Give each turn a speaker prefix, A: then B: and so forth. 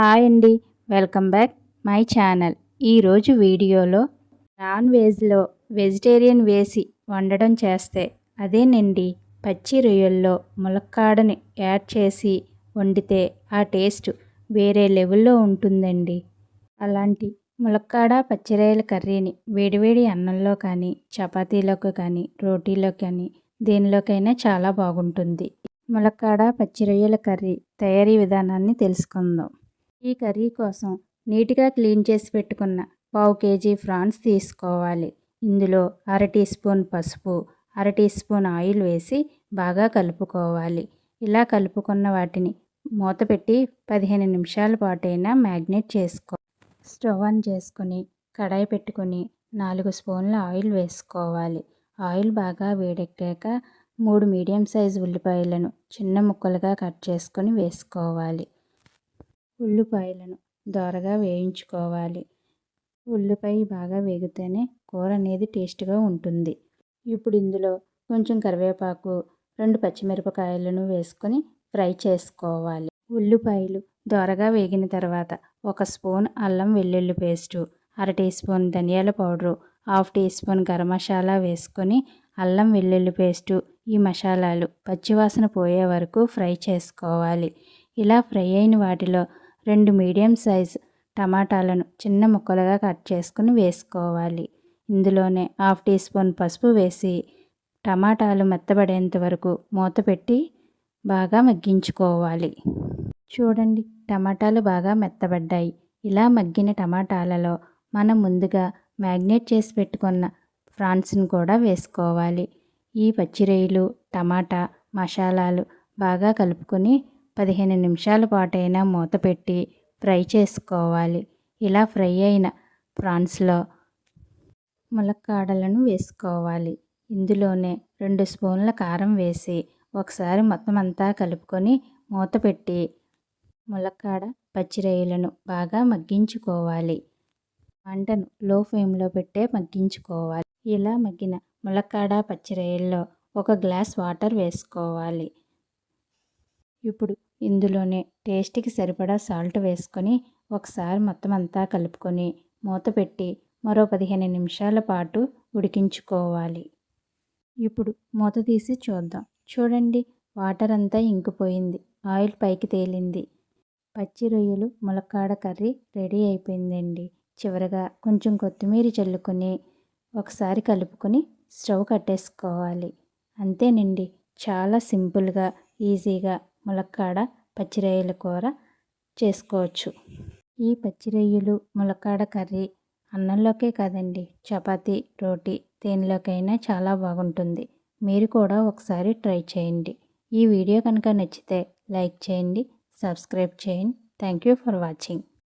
A: Hi అండి. Welcome back my channel. ఈరోజు వీడియోలో నాన్ వెజ్లో వెజిటేరియన్ వేసి వండడం చేస్తే అదేనండి. పచ్చి రొయ్యల్లో ములక్కాడని యాడ్ చేసి వండితే ఆ టేస్ట్ వేరే లెవెల్లో ఉంటుందండి. అలాంటి ములక్కాడ పచ్చిరొయ్యల కర్రీని వేడివేడి అన్నంలో కానీ చపాతీలోకి కానీ రోటీలో కానీ దేనిలోకైనా చాలా బాగుంటుంది. ములక్కాడ పచ్చి రొయ్యల కర్రీ తయారీ విధానాన్ని తెలుసుకుందాం. ఈ కర్రీ కోసం నీట్గా క్లీన్ చేసి పెట్టుకున్న పావు కేజీ ఫ్రాన్స్ తీసుకోవాలి. ఇందులో అర టీ స్పూన్ పసుపు అర టీ స్పూన్ ఆయిల్ వేసి బాగా కలుపుకోవాలి. ఇలా కలుపుకున్న వాటిని మూత పెట్టి పదిహేను నిమిషాల పాటైనా మ్యాగ్నేట్ చేసుకో. స్టవ్ ఆన్ చేసుకొని కడాయి పెట్టుకొని నాలుగు స్పూన్ల ఆయిల్ వేసుకోవాలి. ఆయిల్ బాగా వేడెక్కాక మూడు మీడియం సైజు ఉల్లిపాయలను చిన్న ముక్కలుగా కట్ చేసుకొని వేసుకోవాలి. ఉల్లిపాయలను దోరగా వేయించుకోవాలి. ఉల్లిపాయ బాగా వేగితేనే కూర అనేది టేస్ట్గా ఉంటుంది. ఇప్పుడు ఇందులో కొంచెం కరివేపాకు రెండు పచ్చిమిరపకాయలను వేసుకొని ఫ్రై చేసుకోవాలి. ఉల్లిపాయలు దోరగా వేగిన తర్వాత ఒక స్పూన్ అల్లం వెల్లుల్లి పేస్టు అర టీ స్పూన్ ధనియాల powder half teaspoon garam masala వేసుకొని అల్లం వెల్లుల్లి పేస్టు ఈ మసాలాలు పచ్చివాసన పోయే వరకు ఫ్రై చేసుకోవాలి. ఇలా ఫ్రై అయిన వాటిలో రెండు మీడియం సైజ్ టమాటాలను చిన్న ముక్కలుగా కట్ చేసుకుని వేసుకోవాలి. ఇందులోనే హాఫ్ టీ స్పూన్ పసుపు వేసి టమాటాలు మెత్తబడేంత వరకు మూత పెట్టి బాగా మగ్గించుకోవాలి. చూడండి టమాటాలు బాగా మెత్తబడ్డాయి. ఇలా మగ్గిన టమాటాలలో మనం ముందుగా మ్యాగ్నేట్ చేసి పెట్టుకున్న ఫ్రాన్స్ని కూడా వేసుకోవాలి. ఈ పచ్చిరొయ్యలు టమాటా మసాలాలు బాగా కలుపుకొని పదిహేను నిమిషాల పాటైనా మూత పెట్టి ఫ్రై చేసుకోవాలి. ఇలా ఫ్రై అయిన ప్రాన్స్లో ములక్కాడలను వేసుకోవాలి. ఇందులోనే రెండు స్పూన్ల కారం వేసి ఒకసారి మొత్తం అంతా కలుపుకొని మూత పెట్టి ములక్కాడ పచ్చిరొయ్యలను బాగా మగ్గించుకోవాలి. మంటను లో ఫ్లేమ్లో పెట్టే మగ్గించుకోవాలి. ఇలా మగ్గిన ములక్కాడ పచ్చిరొయ్యల్లో ఒక గ్లాస్ వాటర్ వేసుకోవాలి. ఇప్పుడు ఇందులోనే టేస్ట్కి సరిపడా సాల్ట్ వేసుకొని ఒకసారి మొత్తం అంతా కలుపుకొని మూత పెట్టి మరో పదిహేను నిమిషాల పాటు ఉడికించుకోవాలి. ఇప్పుడు మూత తీసి చూద్దాం. చూడండి వాటర్ అంతా ఇంకిపోయింది. ఆయిల్ పైకి తేలింది. పచ్చి రొయ్యలు ములక్కాడ కర్రీ రెడీ అయిపోయిందండి. చివరగా కొంచెం కొత్తిమీర చల్లుకొని ఒకసారి కలుపుకొని స్టవ్ కట్టేసుకోవాలి. అంతేనండి చాలా సింపుల్గా ఈజీగా ములక్కాడ పచ్చిరొయ్యల కూర చేసుకోవచ్చు. ఈ పచ్చిరొయ్యలు ములక్కాడ కర్రీ అన్నంలోకే కాదండి చపాతీ రోటీ దేనిలోకైనా చాలా బాగుంటుంది. మీరు కూడా ఒకసారి ట్రై చేయండి. ఈ వీడియో కనుక నచ్చితే లైక్ చేయండి సబ్స్క్రైబ్ చేయండి. Thank you for watching.